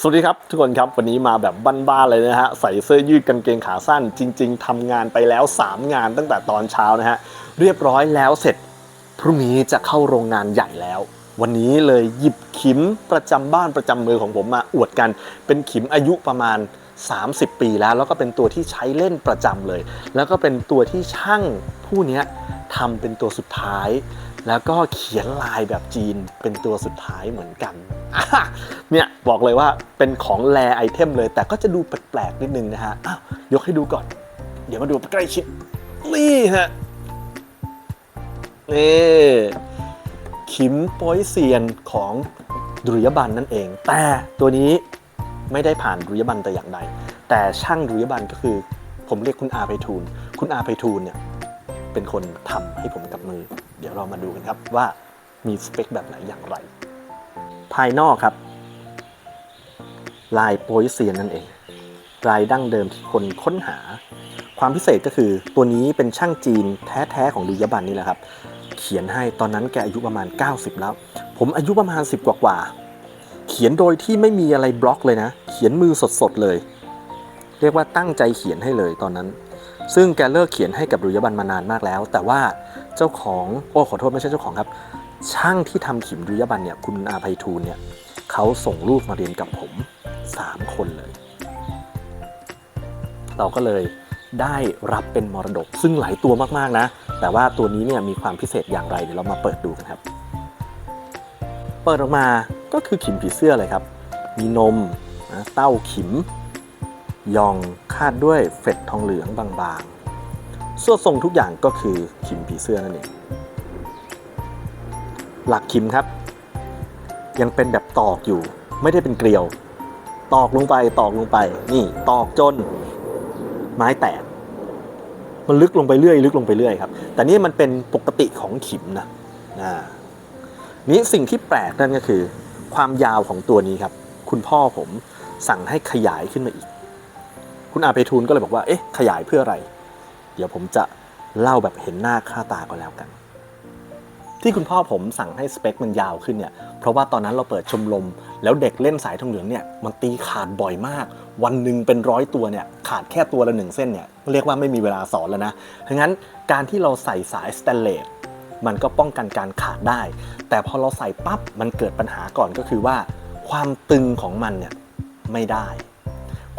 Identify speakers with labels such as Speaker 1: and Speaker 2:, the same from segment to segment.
Speaker 1: สวัสดีครับทุกคนครับ วันนี้มาแบบบ้านๆเลยนะฮะ ใส่เสื้อยืดกางเกงขาสั้น จริง ๆทำงานไปแล้ว 3 งานตั้งแต่ตอนเช้านะฮะ เรียบร้อยแล้วเสร็จ พรุ่งนี้จะเข้าโรงงานใหญ่แล้ว วันนี้เลยหยิบขิมประจำบ้านประจำมือของผมมาอวดกัน เป็นขิมอายุประมาณ 30 ปีแล้ว แล้วก็เป็นตัวที่ใช้เล่นประจำเลย แล้วก็เป็นตัวที่ช่างผู้นี้ทำเป็นตัวสุดท้าย แล้วก็เขียนลายแบบจีนเป็นตัวสุดท้ายเหมือนกัน เนี่ยบอกเลยว่าเป็นของแรไอเทมเลย แต่ก็จะดูแปลกๆนิดนึงนะฮะอ้าวยกให้ดูก่อน เดี๋ยวมาดูใกล้ชิด นี่ฮะ นี่ ขิมโป้ยเซียนของดุริยบันนั่นเอง แต่ตัวนี้ไม่ได้ผ่านดุริยบันแต่อย่างใด แต่ช่างดุริยบันก็คือผมเรียกคุณอาไพฑูรย์คุณอาไพฑูรย์เนี่ยเป็นคนทำให้ผมกับมือ เดี๋ยวเรามาดูกันครับว่ามีสเปคแบบไหนอย่างไร ภายนอกครับ ลายโป้ยเซียนนั่นเอง ลายดั้งเดิมที่คนค้นหา ความพิเศษก็คือตัวนี้เป็นช่างจีนแท้ๆของดุยบันนี่แหละครับ เขียนให้ตอนนั้นแกอายุประมาณ 90 แล้ว ผมอายุประมาณ 10 กว่าๆเขียนโดยที่ไม่มีอะไรบล็อกเลยนะ เขียนมือสดๆเลย เรียกว่าตั้งใจเขียนให้เลยตอนนั้นซึ่งแกเลิกเขียนให้กับดุริยบันมานานมากแล้ว แต่ว่า เจ้าของโอ้ขอโทษไม่ใช่เจ้าของครับ ช่างที่ทำขิมดุยบันเนี่ยคุณอาภัยทูลเนี่ยเขาส่งลูกมาเรียนกับผม 3 คนเลย เราก็เลยได้รับเป็นมรดกซึ่งหลายตัวมากๆนะ แต่ว่าตัวนี้เนี่ยมีความพิเศษอย่างไรเดี๋ยวเรามาเปิดดูกันครับ เปิดออกมาก็คือขิมผีเสื้อเลยครับ มีนมนะเต้าขิม ยองคาดด้วยเฟดทองเหลืองบางๆ ส่วนทรงทุกอย่างก็คือขิมผีเสื้อนั่นเอง หลักขิมครับ ยังเป็นแบบตอกอยู่ ไม่ได้เป็นเกลียว ตอกลงไปตอกลงไป นี่ตอกจน ไม้แตก มันลึกลงไปเรื่อยลึกลงไปเรื่อยครับ แต่นี่มันเป็นปกติของขิมนะอ่านี่สิ่งที่แปลกนั่นก็คือ ความยาวของตัวนี้ครับ คุณพ่อผมสั่งให้ขยายขึ้นมาอีก คุณอาเพทูลก็เลยบอกว่า เอ๊ะ ขยายเพื่ออะไร เดี๋ยวผมจะเล่าแบบเห็นหน้าค่าตาก็แล้วกัน ที่คุณพ่อผมสั่งให้สเปคมันยาวขึ้นเนี่ยเพราะว่าตอนนั้นเราเปิดชมรม แล้วเด็กเล่นสายทองเหลืองเนี่ยมันตีขาดบ่อยมาก วันหนึ่งเป็นร้อยตัวเนี่ยขาดแค่ตัวละหนึ่งเส้นเนี่ยเรียกว่าไม่มีเวลาสอนแล้วนะดังนั้นการที่เราใส่สายสแตนเลสมันก็ป้องกันการขาดได้ แต่พอเราใส่ปั๊บมันเกิดปัญหาก่อนก็คือว่า ความตึงของมันเนี่ยไม่ได้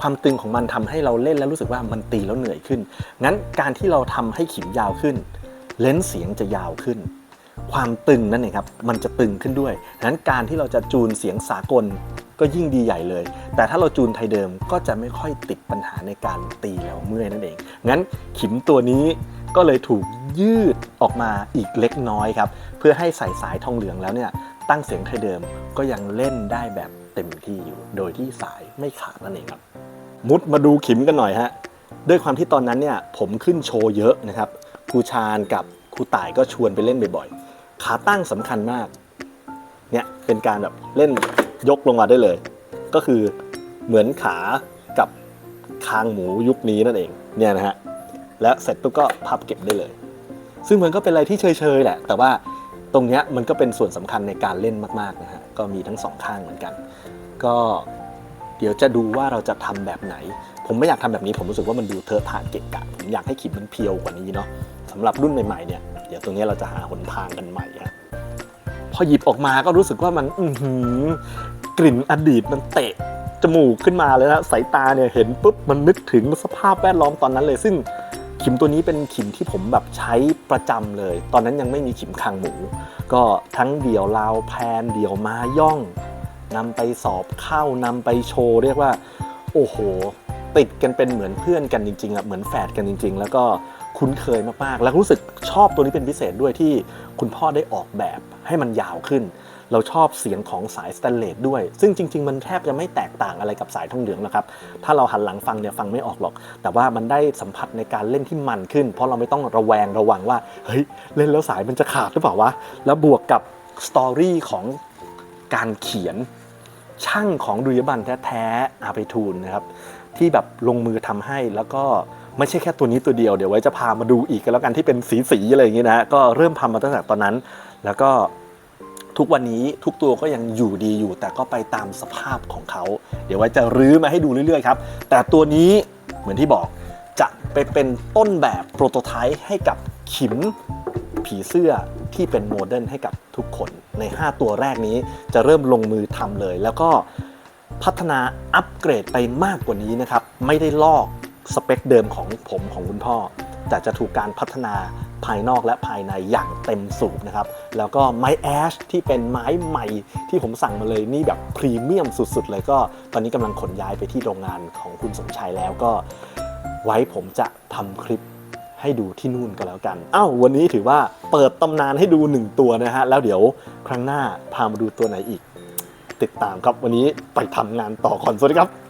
Speaker 1: ความตึงของมันทำให้เราเล่นแล้วรู้สึกว่ามันตีแล้วเหนื่อยขึ้น งั้นการที่เราทำให้ขิมยาวขึ้น เลนส์เสียงจะยาวขึ้น ความตึงนั่นเองครับ มันจะตึงขึ้นด้วยงั้นการที่เราจะจูนเสียงสากลก็ยิ่งดีใหญ่เลย แต่ถ้าเราจูนไทยเดิมก็จะไม่ค่อยติดปัญหาในการตีแล้วเมื่อยนั่นเอง งั้นขิมตัวนี้ก็เลยถูกยืดออกมาอีกเล็กน้อยครับ เพื่อให้ใส่สายทองเหลืองแล้วเนี่ยตั้งเสียงไทยเดิมก็ยังเล่นได้แบบเต็มที่อยู่ โดยที่สายไม่ขาดนั่นเองครับ มุดมาดูขิมกันหน่อยฮะด้วยความที่ตอนนั้นเนี่ยผมขึ้นโชว์เยอะนะครับครูชาญกับครูต่ายก็ชวนไปเล่นบ่อยๆ ขาตั้งสำคัญมากเนี่ยเป็นการแบบเล่นยกลงมาได้เลย ก็คือเหมือนขากับคางหมูยุคนี้นั่นเองเนี่ยนะฮะและเสร็จปุ๊บก็พับเก็บได้เลย ซึ่งมันก็เป็นอะไรที่เฉยๆแหละ แต่ว่าตรงเนี้ยมันก็เป็นส่วนสำคัญในการเล่นมากๆนะฮะก็มีทั้งสองข้างเหมือนกัน ก็ เดี๋ยวจะดูว่าเราจะทำแบบไหน ผมไม่อยากทำแบบนี้ผมรู้สึกว่ามันดูเทอะทะเกะกะ ผมอยากให้ขิมมันเพียวกว่านี้เนาะสำหรับรุ่นใหม่ๆเนี่ยเดี๋ยวตรงนี้เราจะหาหนทางกันใหม่ฮะพอหยิบออกมาก็รู้สึกว่ามันอื้อหือกลิ่นอดีตมันเตะจมูกขึ้นมาเลยนะสายตาเนี่ยเห็นปุ๊บมันนึกถึงสภาพแวดล้อมตอนนั้นเลย ซึ่งขิมตัวนี้เป็นขิมที่ผมแบบใช้ประจำเลย ตอนนั้นยังไม่มีขิมคางหมู ก็ทั้งเดี่ยวลาวแพนเดี่ยวมาย่อง นำไปสอบเข้านำไปโชว์เรียกว่า โอ้โห ติดกันเป็นเหมือนเพื่อนกันจริงๆอะเหมือนแฝดกันจริง ๆ แล้วก็คุ้นเคยมากๆ แล้วรู้สึกชอบตัวนี้เป็นพิเศษด้วยที่คุณพ่อได้ออกแบบให้มันยาวขึ้น เราชอบเสียงของสายสแตนเลสด้วย ซึ่งจริง ๆ มันแทบจะไม่แตกต่างอะไรกับสายทองเหลืองนะครับ ถ้าเราหันหลังฟังเนี่ยฟังไม่ออกหรอก แต่ว่ามันได้สัมผัสในการเล่นที่มันขึ้น เพราะเราไม่ต้องระแวงระวังว่า เฮ้ย เล่นแล้วสายมันจะขาดหรือเปล่าวะ แล้วบวกกับสตอรี่ของ การเขียนช่างของดุริยบันแท้ๆอาไปทูลนะครับ ที่แบบลงมือทำให้แล้วก็ไม่ใช่แค่ตัวนี้ตัวเดียวเดี๋ยวไว้จะพามาดูอีกกันแล้วกันที่เป็นสีๆอะไรอย่างงี้นะฮะก็เริ่มทำมาตั้งแต่ตอนนั้น แล้วก็ทุกวันนี้ทุกตัวก็ยังอยู่ดีอยู่ แต่ก็ไปตามสภาพของเขา เดี๋ยวไว้จะรื้อมาให้ดูเรื่อยๆครับแต่ตัวนี้เหมือนที่บอกจะไปเป็นต้นแบบโปรโตไทป์ให้กับขิมผีเสื้อที่เป็นโมเดิร์นให้กับทุกคน ใน 5 ตัวแรกนี้จะเริ่มลงมือทำเลย แล้วก็พัฒนาอัปเกรดไปมากกว่านี้นะครับ ไม่ได้ลอกสเปคเดิมของผมของคุณพ่อ แต่จะถูกการพัฒนาภายนอกและภายในอย่างเต็มสูบนะครับ แล้วก็ไม้แอชที่เป็นไม้ใหม่ที่ผมสั่งมาเลยนี่แบบพรีเมียมสุดๆ เลยก็ ตอนนี้กำลังขนย้ายไปที่โรงงานของคุณสมชายแล้วก็ ไว้ผมจะทำคลิป ให้ดูที่นู่นก็แล้วกันอ้าววันนี้ถือว่าเปิดตำนานให้ดูหนึ่งตัวนะฮะ แล้วเดี๋ยวครั้งหน้าพามาดูตัวไหนอีก ติดตามครับวันนี้ไปทำงานต่อก่อนสวัสดีครับ